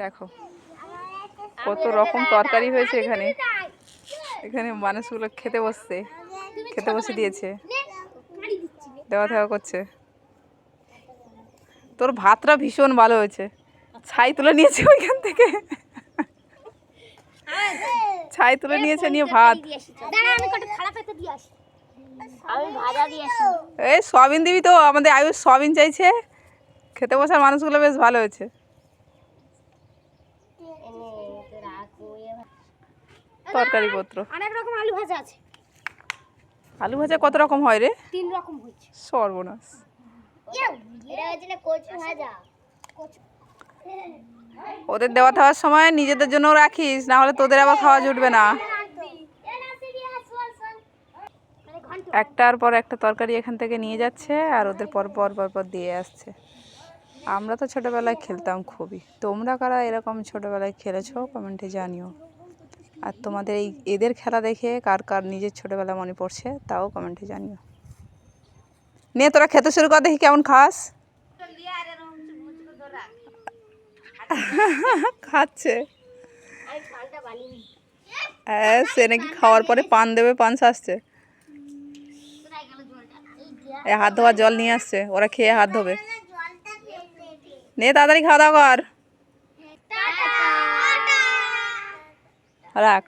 দেখো। কত রকম তরকারি হয়েছে এখানে। এখানে মানুষগুলো খেতে বসছে। খেতে বসে দিয়েছে। দেওয়া দেওয়া করছে। তোর ভাতটা ভীষণ ভালো হয়েছে। ছাই তুলে নিয়েছে ওইখান থেকে। ছাই তুলে নিয়েছে নিয়ে ভাত। এই সয়াবিন দিবি তো আমাদের আয়ুষ সয়াবিন চাইছে। খেতে বসার মানুষগুলো বেশ ভালো হয়েছে। তরকারি পত্র। অনেক রকম আলু ভাজা আছে। আলু ভাজা কত রকম হয় রে? তিন রকম হচ্ছে সর্বনাশ। ওদের দেওয়া থাওয়ার সময় নিজেদের জন্য রাখিস না হলে তোদের আবার খাওয়া জুটবে না। একটার পর একটা তরকারি এখান থেকে নিয়ে যাচ্ছে আর ওদের পর পর পর পর দিয়ে আসছে। আমরা তো ছোটোবেলায় খেলতাম খুবই। তোমরা কারা এরকম ছোটোবেলায় খেলেছো? কমেন্টে জানিও। আর তোমাদের এই এদের খেলা দেখে কার কার নিজের ছোটোবেলা মনে পড়ছে, তাও কমেন্টে জানিও। নে, তোরা খেতে শুরু কর দেখি কেমন খাস। খাচ্ছে। হ্যাঁ সে নাকি খাওয়ার পরে পান দেবে, পান সাজছে। হাত ধোয়ার জল নিয়ে আসছে, ওরা খেয়ে হাত ধোবে। নে তাড়াতাড়ি খাওয়া দাওয়া কর। রাখ।